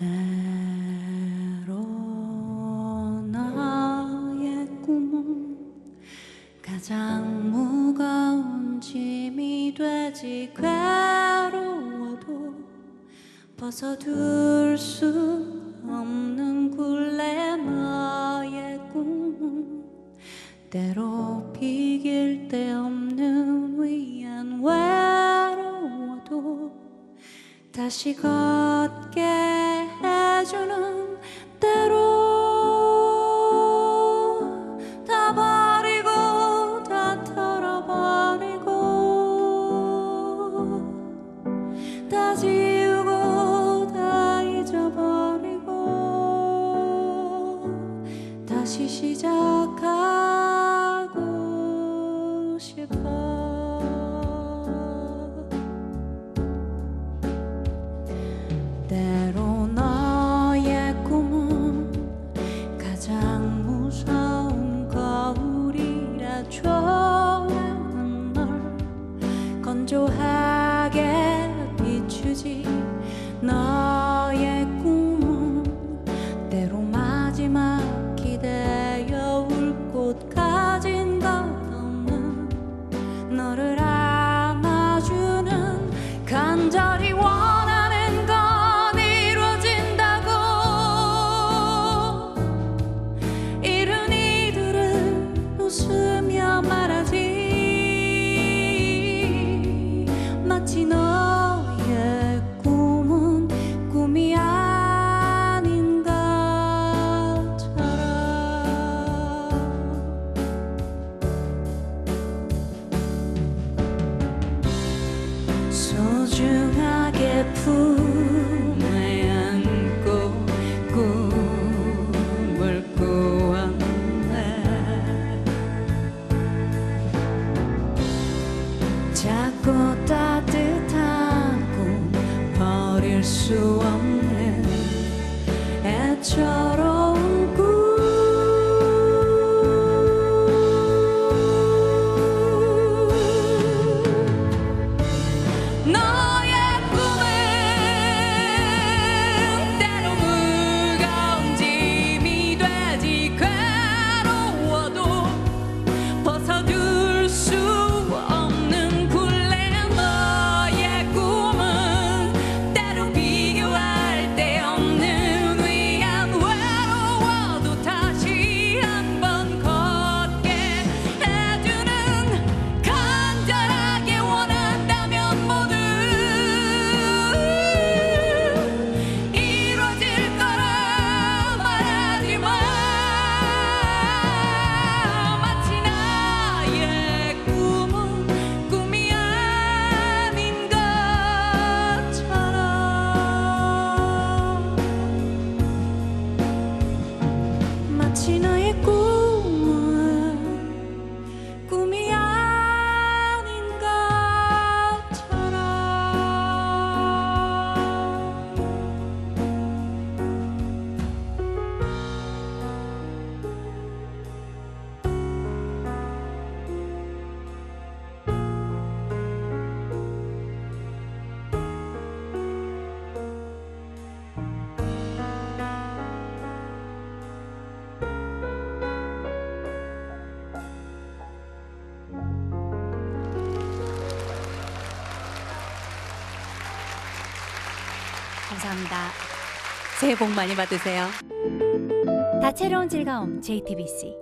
때로 나의 꿈은 가장 무거운 짐이 되지 괴로워도 벗어둘 수 없는 굴레 나의 꿈은 때로 다시 걷게 해주는 때로 다 버리고 다 털어버리고 다 지우고 다 잊어버리고 다시 시작 건조하게 비추지. 너 소중하게 품에 안고 꿈을 꾸었네. 작고 따뜻한 꿈 버릴 수 없는 애처로운 꿈. 너 감사합니다. 새해 복 많이 받으세요. 다채로운 즐거움 JTBC